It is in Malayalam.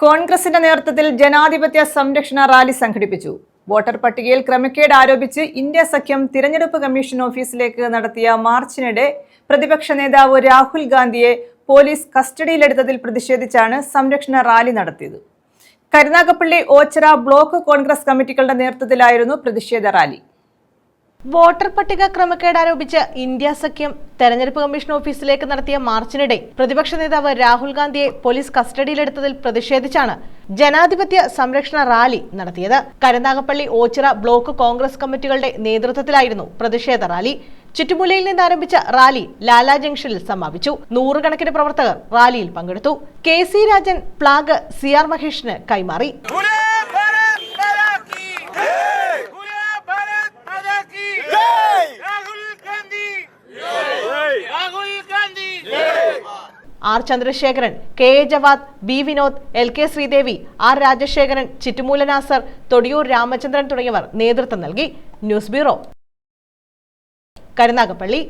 കോൺഗ്രസിന്റെ നേതൃത്വത്തിൽ ജനാധിപത്യ സംരക്ഷണ റാലി സംഘടിപ്പിച്ചു. വോട്ടർ പട്ടികയിൽ ക്രമക്കേട് ആരോപിച്ച് ഇന്ത്യ സഖ്യം തിരഞ്ഞെടുപ്പ് കമ്മീഷൻ ഓഫീസിലേക്ക് നടത്തിയ മാർച്ചിനിടെ പ്രതിപക്ഷ നേതാവ് രാഹുൽ ഗാന്ധിയെ പോലീസ് കസ്റ്റഡിയിലെടുത്തതിൽ പ്രതിഷേധിച്ചാണ് സംരക്ഷണ റാലി നടത്തിയത്. കരുനാഗപ്പള്ളി ഓച്ചറ ബ്ലോക്ക് കോൺഗ്രസ് കമ്മിറ്റികളുടെ നേതൃത്വത്തിലായിരുന്നു പ്രതിഷേധ റാലി. വോട്ടർ പട്ടിക ക്രമക്കേട് ആരോപിച്ച് ഇന്ത്യ സഖ്യം തെരഞ്ഞെടുപ്പ് കമ്മീഷൻ ഓഫീസിലേക്ക് നടത്തിയ മാർച്ചിനിടെ പ്രതിപക്ഷ നേതാവ് രാഹുൽ ഗാന്ധിയെ പോലീസ് കസ്റ്റഡിയിലെടുത്തതിൽ പ്രതിഷേധിച്ചാണ് ജനാധിപത്യ സംരക്ഷണ റാലി നടത്തിയത്. കരുനാഗപ്പള്ളി ഓച്ചിറ ബ്ലോക്ക് കോൺഗ്രസ് കമ്മിറ്റികളുടെ നേതൃത്വത്തിലായിരുന്നു പ്രതിഷേധ റാലി. ചുറ്റുമുലയിൽ നിന്ന് ആരംഭിച്ച റാലി ലാലാ ജംഗ്ഷനിൽ സമാപിച്ചു. നൂറുകണക്കിന് പ്രവർത്തകർ റാലിയിൽ പങ്കെടുത്തു. K C Rajan flag C R മഹേഷിന് കൈമാറി. R Chandrasekharan K A Jawad B Vinod L K Sreedevi R Rajasekharan Chittumoola Nasar Thodiyoor Ramachandran തുടങ്ങിയവർ നേതൃത്വം നൽകി. News bureau. കരുനാഗപ്പള്ളി.